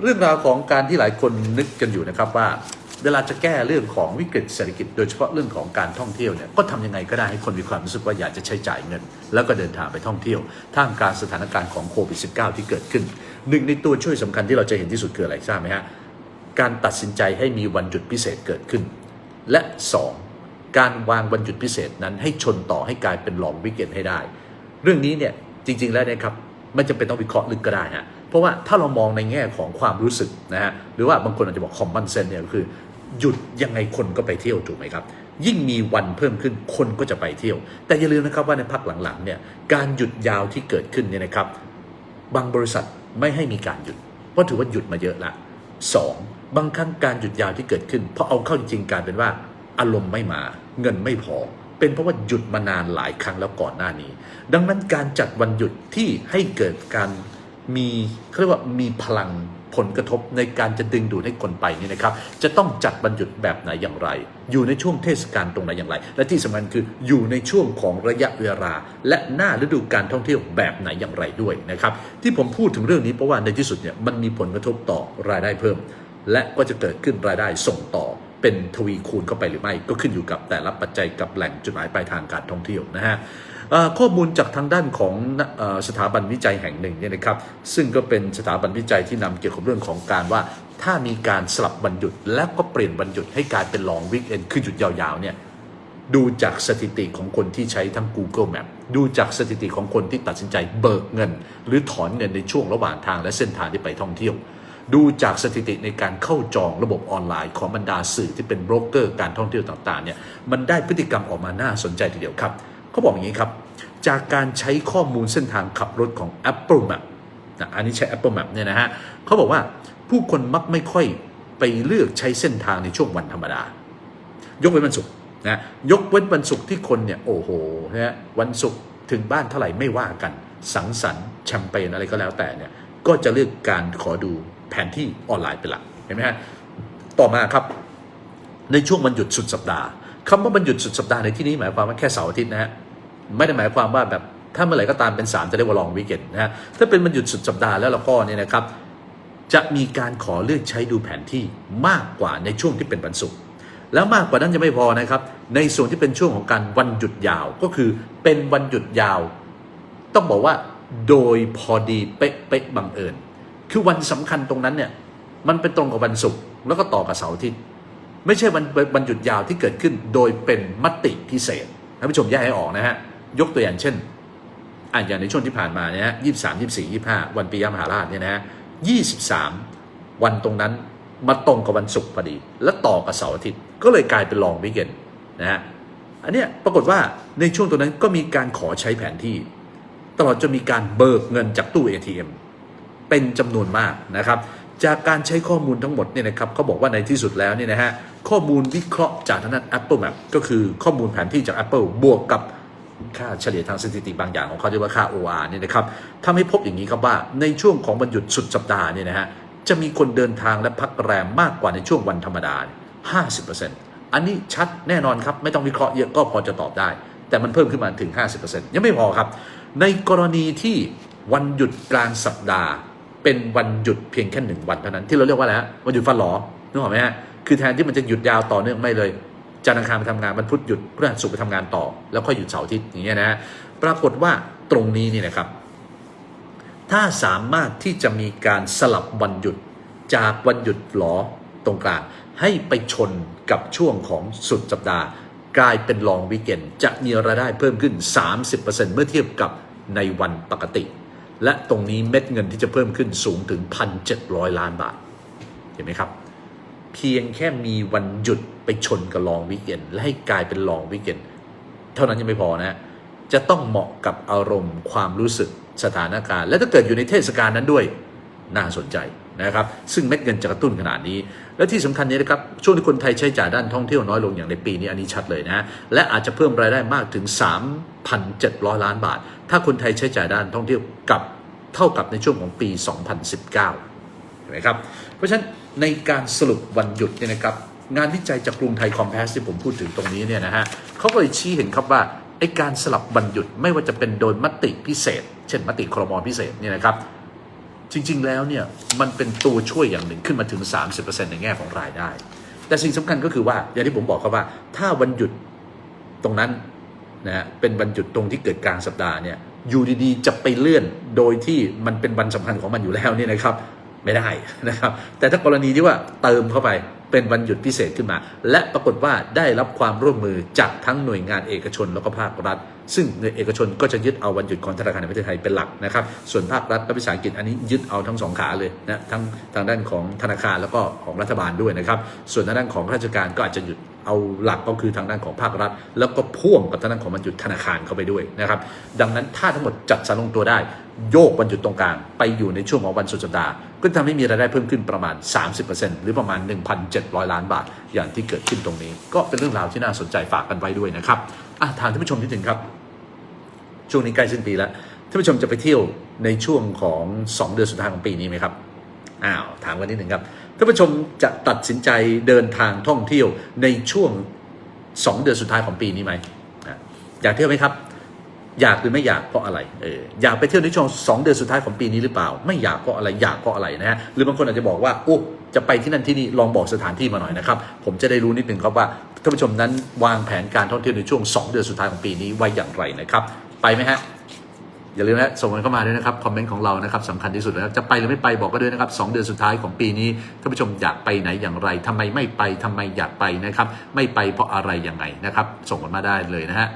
เรื่องราวของการที่หลายคนนึกกันอยู่นะครับว่า เวลาจะแก้เรื่องของวิกฤตเศรษฐกิจ โดยเฉพาะเรื่องของการท่องเที่ยวเนี่ยก็ทำยังไงก็ได้ให้คนมีความรู้สึกว่าอยากจะใช้จ่ายเงิน แล้วก็เดินทางไปท่องเที่ยว ท่ามกลางสถานการณ์ของโควิด -19 ที่เกิดขึ้นหนึ่งในตัวช่วยสำคัญที่เราจะเห็นที่สุดคืออะไรทราบไหมฮะการตัดสินใจให้มีวันหยุดพิเศษเกิดขึ้น และสองการวางวันหยุดพิเศษนั้นให้ชนต่อให้กลายเป็นลองวิกเอนให้ได้ เรื่องนี้เนี่ยจริง ๆ แล้วนะครับ ไม่จำเป็นต้องวิเคราะห์ลึกก็ได้ฮะเพราะว่าถ้าเรามองในแง่ของความรู้สึกนะฮะหรือว่าบางคนอาจจะบอกคอมมอนเซนเนี่ยก็คือ หยุดยังไงคนก็ไปเที่ยวถูกไหมครับ ยิ่งมีวันเพิ่มขึ้นคนก็จะไปเที่ยว แต่อย่าลืมนะครับว่าในภาคหลังๆเนี่ยการหยุดยาวที่เกิดขึ้นเนี่ยนะครับ บางบริษัทไม่ให้มีการหยุดเพราะถือว่าหยุดมาเยอะละสองบางครั้งการหยุดยาวที่เกิดขึ้นเพราะเอาเข้าจริงๆการเป็นว่าอารมณ์ไม่มา เงินไม่พอ เป็นเพราะว่าหยุดมานานหลายครั้งแล้วก่อนหน้านี้ ดังนั้นการจัดวันหยุดที่ให้เกิดการมีเขาเรียกว่ามีพลังผลกระทบในการจะดึงดูดให้คนไปนี่นะครับ จะต้องจัดวันหยุดแบบไหนอย่างไร อยู่ในช่วงเทศกาลตรงไหนอย่างไร และที่สำคัญคืออยู่ในช่วงของระยะเวลา และหน้าฤดูการท่องเที่ยวแบบไหนอย่างไรด้วยนะครับ ที่ผมพูดถึงเรื่องนี้เพราะว่าในที่สุดเนี่ยมันมีผลกระทบต่อรายได้เพิ่ม และก็จะเกิดขึ้นรายได้ส่งต่อ เป็นทวีคูณเข้าไปหรือไม่ ก็ขึ้นอยู่กับแต่ละปัจจัยกับแหล่งจุดหมายปลายทางการท่องเที่ยวนะฮะข้อมูลจากทางด้านของสถาบันวิจัยแห่งหนึ่งเนี่ยนะครับ ซึ่งก็เป็นสถาบันวิจัยที่นำเกี่ยวกับเรื่องของการว่า ถ้ามีการสลับวันหยุด และก็เปลี่ยนวันหยุดให้กลายเป็นลองวิกเอนคือหยุดยาวๆเนี่ยดูจากสถิติของคนที่ใช้ทั้ง Google Map ดูจากสถิติของคนที่ตัดสินใจเบิกเงิน หรือถอนเงินในช่วงระหว่างทางและเส้นทางที่ไปท่องเที่ยว ดูจากสถิติในการเข้าจองระบบออนไลน์ของบรรดาสื่อที่เป็นโบรกเกอร์การท่องเที่ยวต่างๆเนี่ยมันได้พฤติกรรมออกมาน่าสนใจทีเดียวครับเขาบอกอย่างนี้ครับ จากการใช้ข้อมูลเส้นทางขับรถของ Apple Map นะอันนี้ใช้ Apple Map เนี่ยนะฮะเขาบอกว่าผู้คนมักไม่ค่อยไปเลือกใช้เส้นทางในช่วงวันธรรมดา ยกเว้นวันศุกร์นะยกเว้นวันศุกร์ที่คนเนี่ยโอ้โหนะวันศุกร์ถึงบ้านเท่าไหร่ไม่ว่ากัน สังสรรค์แชมเปญอะไรก็แล้วแต่เนี่ยก็จะเลือกการขอดู แผนที่ออนไลน์เป็นหลักเห็นไหมฮะต่อมาครับในช่วงวันหยุดสุดสัปดาห์คำว่าวันหยุดสุดสัปดาห์ในที่นี้หมายความว่าแค่เสาร์อาทิตย์นะฮะไม่ได้หมายความว่าแบบถ้าเมื่อไหร่ก็ตามเป็นสามจะเรียกว่าลองวีคเอนนะฮะถ้าเป็นวันหยุดสุดสัปดาห์แล้วเราก็เนี่ยนะครับจะมีการขอเลือกใช้ดูแผนที่มากกว่าในช่วงที่เป็นวันศุกร์แล้วมากกว่านั้นยังไม่พอนะครับ ในส่วนที่เป็นช่วงของการวันหยุดยาวก็คือเป็นวันหยุดยาว ต้องบอกว่าโดยพอดีเป๊ะเป๊ะบังเอิญ คือวันสำคัญตรงนั้นเนี่ยมันเป็นตรงกับวันศุกร์แล้วก็ต่อกับเสาร์อาทิตย์ไม่ใช่วันวันหยุดยาวที่เกิดขึ้นโดยเป็นมติพิเศษท่านผู้ชมแยกให้ออกนะฮะยกตัวอย่างเช่นอะอย่างในช่วงที่ผ่านมาเนี่ยฮะยี่สามยี่สี่ยี่ห้าวันปียมหาราชเนี่ยนะฮะยี่สิบสามวันตรงนั้นมาตรงกับวันศุกร์พอดี และต่อกับเสาร์อาทิตย์ก็เลยกลายเป็นลองวิกเกนนะฮะอันเนี้ยปรากฏว่าในช่วงตรงนั้นก็มีการขอใช้แผนที่ ตลอดจนมีการเบิกเงินจากตู้ ATM เป็นจำนวนมากนะครับ จากการใช้ข้อมูลทั้งหมดเนี่ยนะครับเขาบอกว่าในที่สุดแล้วเนี่ยนะฮะข้อมูลวิเคราะห์จากทางด้าน Apple Map ก็คือข้อมูลแผนที่จาก Apple บวกกับค่าเฉลี่ยทางสถิติบางอย่างของเขาเรียกว่าค่า OR เนี่ยนะครับทำให้พบอย่างนี้ครับว่าในช่วงของวันหยุดสุดสัปดาห์เนี่ยนะฮะจะมีคนเดินทางและพักแรมมากกว่าในช่วงวันธรรมดา 50%อันนี้ชัดแน่นอนครับ ไม่ต้องวิเคราะห์เยอะก็พอจะตอบได้ แต่มันเพิ่มขึ้นมาถึง 50%ยังไม่พอครับ ในกรณีที่วันหยุดกลางสัปดาห์ เป็นวันหยุดเพียงแค่หนึ่งวันเท่านั้นที่เราเรียกว่าอะไรฮะวันหยุดฟันหลอนึกออกไหมฮะคือแทนที่มันจะหยุดยาวต่อเนื่องไม่เลยจันทร์อังคารไปทำงานวันพุธหยุดพฤหัสศุกร์ไปทำงานต่อ แล้วค่อยหยุดเสาร์อาทิตย์อย่างเงี้ยนะฮะปรากฏว่าตรงนี้นี่นะครับ ถ้าสามารถที่จะมีการสลับวันหยุดจากวันหยุดหลอตรงกลางให้ไปชนกับช่วงของสุดสัปดาห์ กลายเป็นลองวิกเกนจะมีรายได้เพิ่มขึ้น 30%เมื่อเทียบกับในวันปกติ และตรงนี้เม็ดเงินที่จะเพิ่มขึ้นสูงถึง 1,700 ล้านบาท เห็นไหมครับ เพียงแค่มีวันหยุดไปชนกับลองวิกเกนและให้กลายเป็นลองวิกเกนเท่านั้นยังไม่พอนะ จะต้องเหมาะกับอารมณ์ความรู้สึกสถานการณ์ และถ้าเกิดอยู่ในเทศกาลนั้นด้วย น่าสนใจ นะครับซึ่งเม็ดเงินจะกระตุ้นขนาดนี้ และที่สำคัญนี้นะครับช่วงที่คนไทยใช้จ่ายด้านท่องเที่ยวน้อยลงอย่างในปีนี้อันนี้ชัดเลยนะและอาจจะเพิ่มรายได้มากถึง 3,700 ล้านบาท ถ้าคนไทยใช้จ่ายด้านท่องเที่ยวกับเท่ากับในช่วงของปี 2019เห็นไหมครับเพราะฉะนั้นในการสรุปวันหยุดเนี่ยนะครับงานวิจัยจากกรุงไทยคอมเพสที่ผมพูดถึงตรงนี้เนี่ยนะฮะเขาก็เลยชี้เห็นครับว่าไอการสลับวันหยุดไม่ว่าจะเป็นโดยมติพิเศษ เช่นมติครมพิเศษเนี่ยนะครับ จริง ๆ แล้วเนี่ยมันเป็นตัวช่วยอย่างหนึ่งขึ้นมาถึง 30%ในแง่ของรายได้ แต่สิ่งสำคัญก็คือว่าอย่างที่ผมบอกครับว่า ถ้าวันหยุดตรงนั้นนะฮะเป็นวันหยุดตรงที่เกิดกลางสัปดาห์เนี่ยอยู่ดีๆ จะไปเลื่อนโดยที่มันเป็นวันสำคัญของมันอยู่แล้วเนี่ยนะครับ ไม่ได้นะครับ แต่ถ้ากรณีที่ว่าเติมเข้าไป เป็นวันหยุดพิเศษขึ้นมา และปรากฏว่าได้รับความร่วมมือจากทั้งหน่วยงานเอกชนแล้วก็ภาครัฐ ซึ่งหน่วยเอกชนก็จะยึดเอาวันหยุดของธนาคารแห่งประเทศไทยเป็นหลักนะครับส่วนภาครัฐและวิสาหกิจอันนี้ยึดเอาทั้งสองขาเลยนะทั้งทางด้านของธนาคารแล้วก็ของรัฐบาลด้วยนะครับส่วนทางด้านของราชการก็อาจจะหยุด เอาหลักก็คือทางด้านของภาครัฐ แล้วก็พ่วงกับทางด้านของวันหยุธนาคารเข้าไปด้วยนะครับ ดังนั้นถ้าทั้งหมดจัดสรรลงตัวได้ โยกวันหยุตรงกลางไปอยู่ในช่วงของวันสุดสัปดาห์ก็จะทำให้มีรายได้เพิ่มขึ้นประมาณ 30%หรือประมาณ 1,700 ล้านบาท อย่างที่เกิดขึ้นตรงนี้ ก็เป็นเรื่องราวที่น่าสนใจฝากกันไว้ด้วยนะครับอะถามท่านผู้ชมนิดหนึ่งครับ ช่วงนี้ใกล้สิ้นปีแล้วท่านผู้ชมจะไปเที่ยวในช่วงของ 2 เดือนสุดท้ายของปีนี้ไหมครับ อ้าวถามกันนิดหนึ่งครับท่านผู้ชมจะตัดสินใจเดินทางท่องเที่ยวในช่วง 2 เดือนสุดท้ายของปีนี้ไหมอยากเที่ยวไหมครับอยากหรือไม่อยากเพราะอะไร เออ อยากไปเที่ยวในช่วงสองเดือนสุดท้ายของปีนี้หรือเปล่า ไม่อยากเพราะอะไร อยากเพราะอะไรนะฮะ หรือบางคนอาจจะบอกว่า โอ้ จะไปที่นั่นที่นี่ ลองบอกสถานที่มาหน่อยนะครับ ผมจะได้รู้นิดหนึ่งครับว่าท่านผู้ชมนั้นวางแผนการท่องเที่ยวในช่วง 2 เดือนสุดท้ายของปีนี้ไว้อย่างไรนะครับ ไปไหมฮะ อย่าลืมนะส่งกันเข้ามาด้วยนะครับ คอมเมนต์ของเรานะครับสำคัญที่สุดนะครับจะไปหรือไม่ไปบอกก็ด้วยนะครับสองเดือนสุดท้ายของปีนี้ท่านผู้ชมอยากไปไหนอย่างไรทำไมไม่ไปทำไมอยากไปนะครับ ไม่ไปเพราะอะไรยังไงนะครับ ส่งกันมาได้เลยนะฮะ